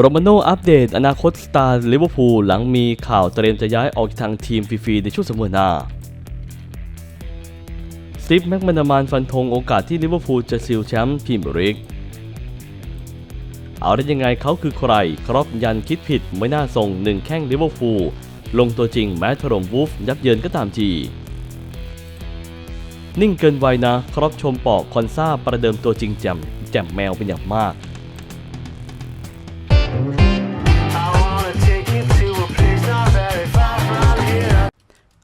โรมาโนอัปเดตอนาคตสตาร์ลิเวอร์พูลหลังมีข่าวเตรียมจะย้ายออกทางทีมฟรีๆในช่วงสัปดาห์หน้าสตีฟแม็กมันามานฟันธงโอกาสที่ลิเวอร์พูลจะซิลแชมป์พรีเมียร์ลีกเอาได้ยังไงเขาคือใคร ครอปยันคิดผิดไม่น่าส่งหนึ่งแข้งลิเวอร์พูลลงตัวจริงแม้ถล่มวูฟยับเยินก็ตามทีนิ่งเกินไวนะ ครอปชมปอกคอนซาประเดิมตัวจริงแจ่มแจ่มแมวเป็นอย่างมาก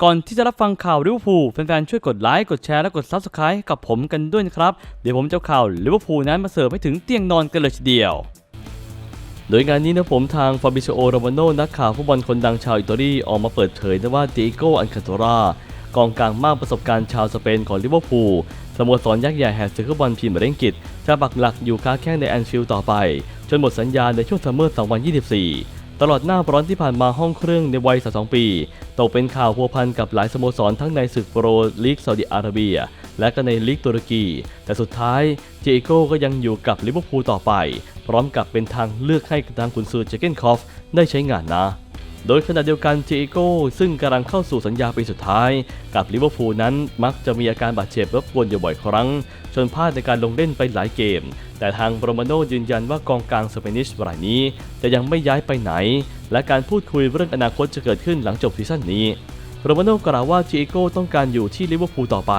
ก่อนที่จะรับฟังข่าวลิเวอร์พูลแฟนๆช่วยกดไลค์กดแชร์และกด Subscribe ให้กับผมกันด้วยนะครับ เดี๋ยวผมจะข่าวลิเวอร์พูลนั้นมาเสิร์ฟให้ถึงเตียงนอนกันเลยทีเดียวโดยงานนี้นะผมทางฟาบิโชโอโรมาโนนักข่าวฟุตบอลคนดังชาวอิตาลีออกมาเปิดเผยนะว่าดิโกอันคาโตรากองกลางมากประสบการณ์ชาวสเปนของลิเวอร์พูลสโมสรยักษ์ใหญ่แห่งศึกฟุตบอลพรีเมียร์ลีกอังกฤษจะปักหลักอยู่ค้าแข้งในแอนฟิลด์ต่อไป จนหมดสัญญาในช่วงซัมเมอร์ 2024 ตลอดหน้าร้อนที่ผ่านมาห้องเครื่องในวัย32ปีตกเป็นข่าวพัวพันกับหลายสโมสรทั้งในศึกโปรลีกซาอุดิอาระเบีย และก็ในลีกตุรกี แต่สุดท้ายเจโก้ก็ยังอยู่กับลิเวอร์พูลต่อไป พร้อมกับเป็นทางเลือกให้กับทางกุนซือเจเกนคอฟได้ใช้งานนะ โดยขณะเดียวกันเจโก้ซึ่งกำลังเข้าสู่สัญญาปีสุดท้าย กับลิเวอร์พูลนั้นมักจะมีอาการบาดเจ็บรบกวนอยู่บ่อยครั้ง จนพลาดในการลงเล่นไปหลายเกม แต่ทางโรมาโนยืนยันว่ากองกลางสเปนิชรายนี้ จะยังไม่ย้ายไปไหน และการพูดคุยเรื่องอนาคตจะเกิดขึ้นหลังจบซีซั่นนี้โรมาโนกล่าวว่าเจโก้ต้องการอยู่ที่ลิเวอร์พูลต่อไป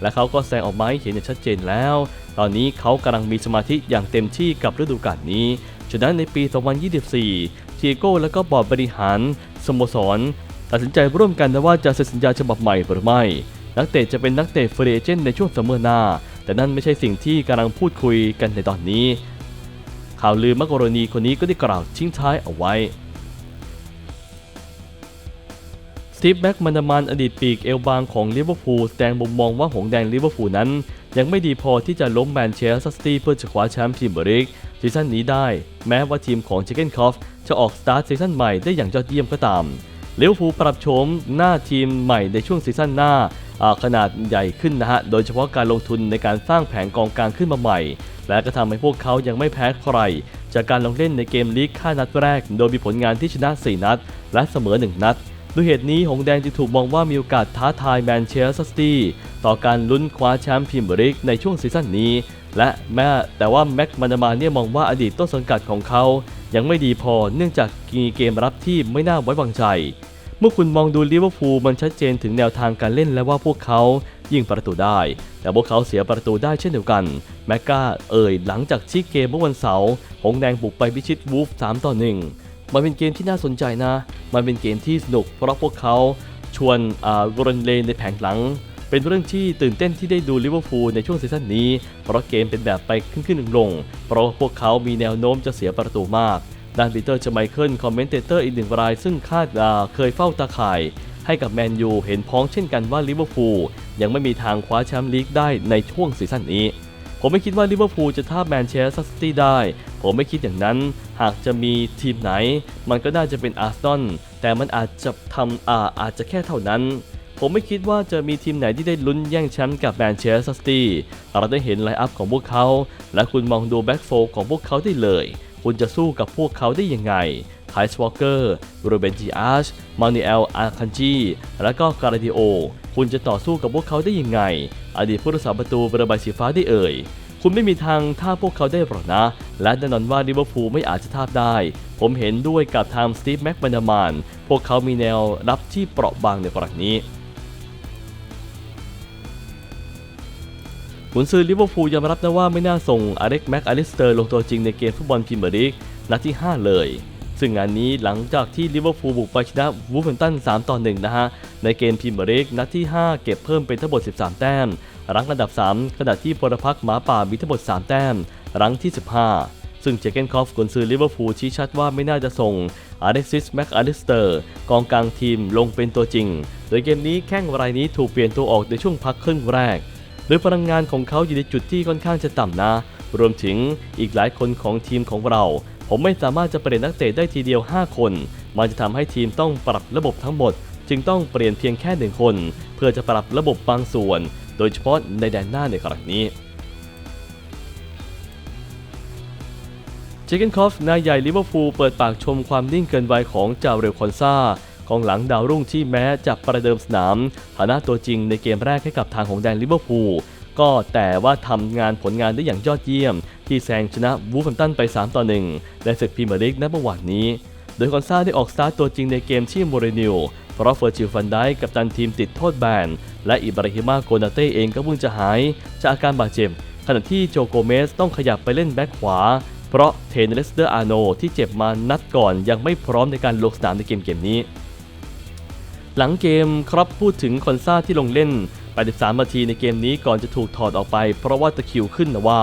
และเขาก็แสดงออกมาให้เห็นอย่างชัดเจนแล้ว ตอนนี้เขากำลังมีสมาธิอย่างเต็มที่กับฤดูกาลนี้ฉะนั้นในปี 2024 จิโก้และก็บอร์ดบริหารสโมสร ตัดสินใจร่วมกันนะว่าจะเซ็นสัญญาฉบับใหม่หรือไม่ นักเตะจะเป็นนักเตะฟรีเอเจนในช่วงซัมเมอร์หน้า แต่นั่นไม่ใช่สิ่งที่กำลังพูดคุยกันในตอนนี้ ข่าวลือมักกรณีคนนี้ก็ได้กล่าวทิ้งท้ายเอาไว้สตีฟแบ็กมันดามันอดีตปีกเอลบางของลิเวอร์พูลแสดงมุมมองว่าหงแดงลิเวอร์พูลนั้น ยังไม่ดีพอที่จะล้มแมนเชสเตอร์ซิตี้เพื่อจะคว้าแชมป์พรีเมียร์ลีกซีซั่นนี้ได้ แม้ว่าทีมของเจเกนคอฟ จะออกสตาร์ทซีซั่นใหม่ได้อย่างยอดเยี่ยมก็ตามเลิเวอร์พูลปรับโฉมหน้าทีมใหม่ในช่วงซีซั่นหน้าขนาดใหญ่ขึ้นนะฮะ โดยเฉพาะการลงทุนในการสร้างแผงกองกลางขึ้นมาใหม่ และก็ทำให้พวกเขายังไม่แพ้ใคร จากการลงเล่นในเกมลีกค่านัดแรก โดยมีผลงานที่ชนะ 4 นัด และเสมอ 1 นัดด้วยเหตุนี้ หงแดงจึงถูกมองว่ามีโอกาสท้าทายแมนเชสเตอร์ซิตี้ต่อการลุ้นคว้าแชมป์พรีเมียร์ลีกในช่วงซีซั่นนี้ และแม้แต่ว่าแม็กมันามาเนี่ยมองว่าอดีตต้นสังกัดของเขา ยังไม่ดีพอเนื่องจากมีเกมรับที่ไม่น่าไว้วางใจ เมื่อคุณมองดูลิเวอร์พูลมันชัดเจนถึงแนวทางการเล่นและว่าพวกเขายิงประตูได้ แต่พวกเขาเสียประตูได้เช่นเดียวกัน แมกกาเอ่ยหลังจากชี้เกมเมื่อวันเสาร์หงแดงบุกไปพิชิตวูฟ3ต่อ1มันเป็นเกมที่น่าสนใจนะ มันเป็นเกมที่สนุกเพราะพวกเขาชวนอ่ากรนเลนในแผงหลัง เป็นเรื่องที่ตื่นเต้นที่ได้ดูลิเวอร์พูลในช่วงซีซั่นนี้ เพราะเกมเป็นแบบไปขึ้นขึ้นลงลงๆเพราะพวกเขามีแนวโน้มจะเสียประตูมาก ด้านปีเตอร์จไมเคิลคอมเมนเตเตอร์อีกหนึ่งราย ซึ่งคาดอ่าเคยเฝ้าตาข่าย ให้กับแมนยูเห็นพ้องเช่นกันว่าลิเวอร์พูลยังไม่มีทางคว้าแชมป์ลีกได้ในช่วงซีซั่นนี้ผมไม่คิดว่าลิเวอร์พูลจะท่าแมนเชสเตอร์ซิตี้ได้ ผมไม่คิดอย่างนั้น หากจะมีทีมไหน มันก็น่าจะเป็นอาร์เซนอล แต่มันอาจจะทำอาอาจจะแค่เท่านั้น ผมไม่คิดว่าจะมีทีมไหนที่ได้ลุ้นแย่งแชมป์กับแมนเชสเตอร์ซิตี้เราได้เห็นไลน์อัพของพวกเขา และคุณมองดูแบ็กโฟของพวกเขาได้เลย คุณจะสู้กับพวกเขาได้ยังไงไคส์วอลเกอร์โรเบนจีอาร์ชมานิเอล อาคันจีและก็การาดิโอ คุณจะต่อสู้กับพวกเขาได้ยังไง อดีตผู้รักษาประตูระบายสีฟ้าได้เอ่ย คุณไม่มีทางท่าพวกเขาได้หรอกนะ และแน่นอนว่าลิเวอร์พูลไม่อาจจะท่าได้ ผมเห็นด้วยกับทางสตีฟแม็กแมนามาน พวกเขามีแนวรับที่เปราะบางในกรณีนี้ ขุนซือลิเวอร์พูลยอมรับนะว่าไม่น่าส่งอเล็กแม็กอลิสเตอร์ลงตัวจริงในเกมฟุตบอลพรีเมียร์ลีกนัดที่ 5 เลย ซึ่งงานนี้หลังจากที่ลิเวอร์พูลบุกไปชนะวูฟเฟนตัน 3 ต่อ 1 นะฮะ ในเกมพรีเมียร์ลีกนัดที่ 5 เก็บเพิ่มเป็นทั้งหมด 13 แต้ม รั้งอันดับ 3 ขณะที่พลพรรคหมาป่ามีทั้งหมด 3 แต้ม รั้งที่ 15 ซึ่งเจเกนคอฟกุนซือลิเวอร์พูลชี้ชัดว่าไม่น่าจะส่งอาร์เ x ซิสแม็กอลิสเตอร์กองกลางทีมลงเป็นตัวจริง โดยเกมนี้แข้งรายนี้ถูกเปลี่ยนตัวออกในช่วงพักครึ่งแรก โดยพลังงานของเขาอยู่ในจุดที่ค่อนข้างจะต่ำนะ รวมถึงอีกหลายคนของทีมของเรา ผมไม่สามารถจะเปลี่ยนนักเตะได้ทีเดียว 5 คน มันจะทำให้ทีมต้องปรับระบบทั้งหมด จึงต้องเปลี่ยนเพียงแค่หนึ่งคน เพื่อจะปรับระบบบางส่วน โดยเฉพาะในแดนหน้าในครั้งนี้เจเจเกนคอฟนายใหญ่ลิเวอร์พูลเปิดปากชมความนิ่งเกินวัยของจาเรลคอนซา องหลังดาวรุ่งที่แม้จะประเดิมสนามฐานะตัวจริงในเกมแรกให้กับทางของแดนลิเวอร์พูลก็แต่ว่าทำงานผลงานได้อย่างยอดเยี่ยม ที่แซงชนะวูฟแฮมตันไป 3 ต่อ1ในศึกพรีเมียร์ลีกในเมื่อวานนี้ โดยคอนซาได้ออกสตาร์ตตัวจริงในเกมที่โมเรนิลเพราะเฟอร์จิลฟันไดค์กับตันทีมติดโทษแบน และอิบราฮิมาโกนาเต้เองก็เพิ่งจะหาย จากอาการบาดเจ็บ ขณะที่โจโกเมสต้องขยับไปเล่นแบ็คขวา เพราะเทนเลสเตอร์อาโนที่เจ็บมานัดก่อนยังไม่พร้อมในการลงสนามในเกมเกมนี้ หลังเกมครับพูดถึงคอนซาที่ลงเล่น 83 นาทีในเกมนี้ก่อนจะถูกถอดออกไป เพราะว่าตะคิวขึ้นนะว่า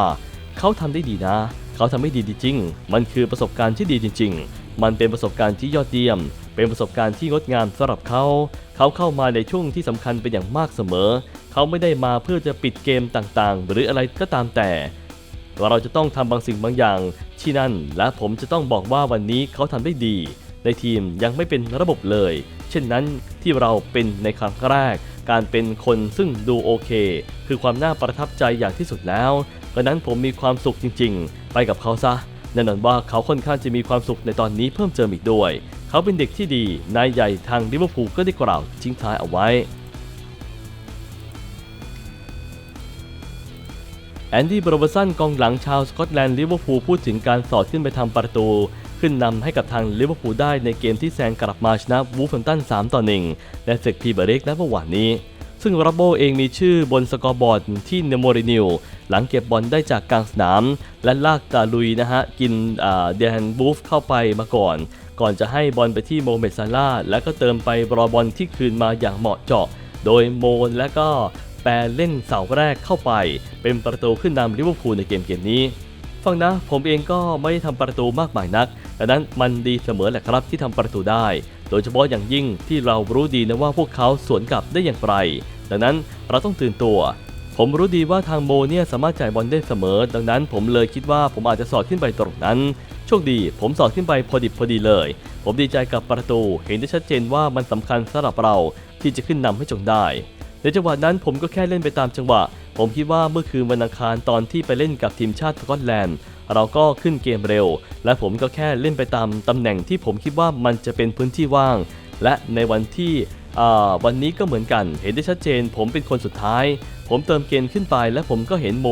เขาทำได้ดีนะ เขาทำได้ดีจริง มันคือประสบการณ์ที่ดีจริง ๆ มันเป็นประสบการณ์ที่ยอดเยี่ยม เป็นประสบการณ์ที่งดงามสำหรับเขา เขาเข้ามาในช่วงที่สำคัญเป็นอย่างมากเสมอ เขาไม่ได้มาเพื่อจะปิดเกมต่างๆ หรืออะไรก็ตามแต่เราจะต้องทำบางสิ่งบางอย่างที่นั่น และผมจะต้องบอกว่าวันนี้เขาทำได้ดี ในทีมยังไม่เป็นระบบเลย เช่นนั้นที่เราเป็นในครั้งแรก การเป็นคนซึ่งดูโอเค คือความน่าประทับใจอย่างที่สุดแล้วดังนั้นผมมีความสุขจริง ๆ ไปกับเขาซะแน่นอนว่าเขาค่อนข้างจะมีความสุขในตอนนี้เพิ่มเติมอีกด้วย เขาเป็นเด็กที่ดี นายใหญ่ทางลิเวอร์พูลก็ได้กล่าวทิ้งท้ายเอาไว้แอนดี้บรเวอร์สันกองหลังชาวสกอตแลนด์ลิเวอร์พูลพูดถึงการสอดขึ้นไปทำประตู ขึ้นนำให้กับทางลิเวอร์พูลได้ในเกมที่แซงกลับมาชนะวูฟแฮมตัน3ต่อ1และศึกพีเมียร์ลีกนัดเมื่อวานนี้ ซึ่งรับโบเองมีชื่อบนสกอร์บอร์ดที่เนโมรินิลหลังเก็บบอลได้จากกลางสนาม และลากตาลุยนะฮะ กินเดนบูฟเข้าไปมาก่อน ก่อนจะให้บอลไปที่โมเมดซาร่าและก็เติมไปรอบอลที่คืนมาอย่างเหมาะเจาะ โดยโมนและก็แปรเล่นเสาแรกเข้าไป เป็นประตูขึ้นนำลิเวอร์พูลในเกมเกมนี้ ฟังนะ ผมเองก็ไม่ได้ทำประตูมากมายนักดังนั้นมันดีเสมอแหละครับที่ทำประตูได้ โดยเฉพาะอย่างยิ่งที่เรารู้ดีนะว่าพวกเขาสวนกลับได้อย่างไร ดังนั้นเราต้องตื่นตัว ผมรู้ดีว่าทางโมเนี่ยสามารถจ่ายบอลได้เสมอ ดังนั้นผมเลยคิดว่าผมอาจจะสอดขึ้นไปตรงนั้นโชคดี ผมสอดขึ้นไปพอดิบพอดีเลย ผมดีใจกับประตู เห็นได้ชัดเจนว่ามันสำคัญสำหรับเราที่จะขึ้นนำให้จงได้ ในจังหวะนั้นผมก็แค่เล่นไปตามจังหวะ ผมคิดว่าเมื่อคืนวันอังคารตอนที่ไปเล่นกับทีมชาติสกอตแลนด์ เราก็ขึ้นเกมเร็ว และผมก็แค่เล่นไปตามตำแหน่งที่ผมคิดว่ามันจะเป็นพื้นที่ว่าง และในวันที่วันนี้ก็เหมือนกัน เห็นได้ชัดเจน ผมเป็นคนสุดท้าย ผมเติมเกมขึ้นไปและผมก็เห็นโม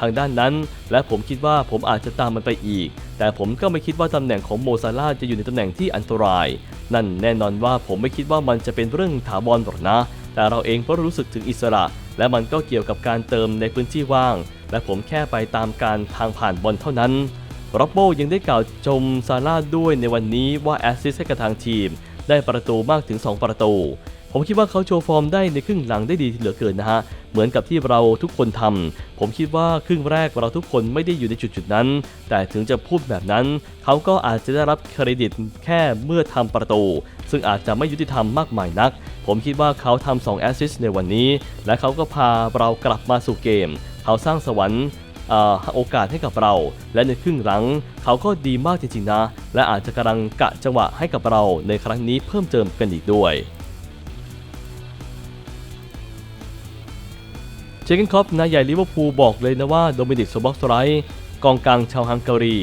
ทางด้านนั้น และผมคิดว่าผมอาจจะตามมันไปอีก แต่ผมก็ไม่คิดว่าตำแหน่งของโมซาลาจะอยู่ในตำแหน่งที่อันตราย นั่นแน่นอนว่าผมไม่คิดว่ามันจะเป็นเรื่องถาวรหรอกนะ แต่เราเองก็รู้สึกถึงอิสระ และมันก็เกี่ยวกับการเติมในพื้นที่ว่าง และผมแค่ไปตามการทางผ่านบอลเท่านั้นร็อบโบยังได้กล่าวชมซาร่าด้วยในวันนี้ว่าแอสซิสต์ให้กับทางทีม ได้ประตูมากถึง 2 ประตู ผมคิดว่าเขาโชว์ฟอร์มได้ในครึ่งหลังได้ดีเหลือเกินนะฮะ เหมือนกับที่เราทุกคนทำผมคิดว่าครึ่งแรกเราทุกคนไม่ได้อยู่ในจุดจุดๆนั้น แต่ถึงจะพูดแบบนั้น เขาก็อาจจะได้รับเครดิตแค่เมื่อทำประตู ซึ่งอาจจะไม่ยุติธรรมมากมายนัก ผมคิดว่าเขาทำ2แอสซิสต์ในวันนี้ และเขาก็พาเรากลับมาสู่เกม เขาสร้างสวรรค์โอกาสให้กับเรา และในครึ่งหลังเขาก็ดีมากจริงๆนะ และอาจจะกำลังกะจังหวะให้กับเราในครั้งนี้เพิ่มเติมกันอีกด้วย เจเกนคอปนายใหญ่ลิเวอร์พูลบอกเลยนะว่าโดมินิกโซบ็อกสไรกองกลางชาวฮังการี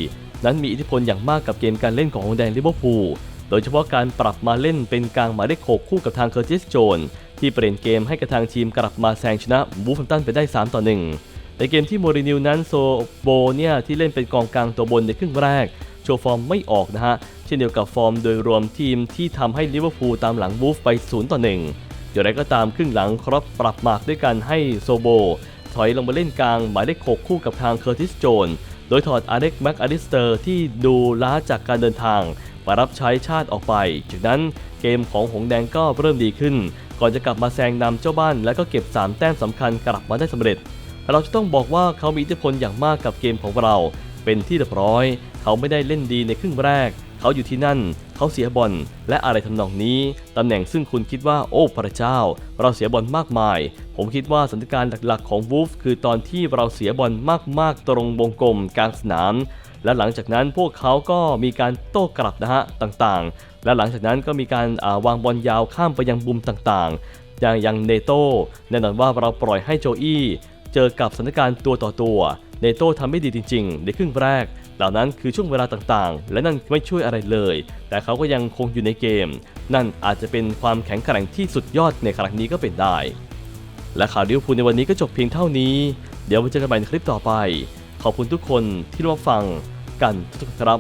นั้นมีอิทธิพลอย่างมากกับเกมการเล่นของหงแดงลิเวอร์พูลโดยเฉพาะการปรับมาเล่นเป็นกลางหมายเลขหกคู่กับทางเคอร์ติสโจน ที่เปลี่ยนเกมให้กับทางทีมกลับมาแซงชนะวูฟแฮมตันไปได้ 3 ต่อ 1 ในเกมที่โมรินิวนั้นโซโบเนี่ยที่เล่นเป็นกองกลางตัวบนในครึ่งแรก โชว์ฟอร์มไม่ออกนะฮะ เช่นเดียวกับฟอร์มโดยรวมทีมที่ทำให้ลิเวอร์พูลตามหลังวูฟไป 0 ต่อ 1 อย่างไรก็ตามครึ่งหลังครอปปรับหมากด้วยกันให้โซโบ ถอยลงมาเล่นกลางหมายเลข 6 คู่กับทางเคอร์ติสโจน โดยถอดอาเร็กแม็กอลิสเตอร์ที่ดูล้าจากการเดินทางมารับใช้ชาติออกไป จากนั้นเกมของหงแดงก็เริ่มดีขึ้น ก่อนจะกลับมาแซงนำเจ้าบ้าน และก็เก็บ 3 แต้มสำคัญกลับมาได้สำเร็จ เราจะต้องบอกว่าเขามีอิทธิพลอย่างมากกับเกมของเรา เป็นที่เรียบร้อย เขาไม่ได้เล่นดีในครึ่งแรก เขาอยู่ที่นั่น เขาเสียบอลและอะไรทำนองนี้ตำแหน่งซึ่งคุณคิดว่าโอ้พระเจ้า เราเสียบอลมากมาย ผมคิดว่าสถานการณ์หลักๆของวูฟคือตอนที่เราเสียบอลมากๆ ตรงวงกลมกลางสนาม และหลังจากนั้นพวกเขาก็มีการโต้กลับนะฮะต่างๆ และหลังจากนั้นก็มีการอ่าวางบอลยาวข้ามไปยังบุมต่างๆ อย่างยังเนโต้แน่นอนว่าเราปล่อยให้โจอี้เจอกับสถานการณ์ตัวต่อตัวเนโต้ทำไม่ดีจริง ๆ ในครึ่งแรก เหล่านั้นคือช่วงเวลาต่างๆ และนั่นไม่ช่วยอะไรเลย แต่เขาก็ยังคงอยู่ในเกม นั่นอาจจะเป็นความแข็งแกร่งที่สุดยอดในครั้งนี้ก็เป็นได้ และข่าวลิเวอร์พูลในวันนี้ก็จบเพียงเท่านี้ เดี๋ยวมาเจอกันใหม่ในคลิปต่อไป ขอบคุณทุกคนที่รับฟังกันทุกครับ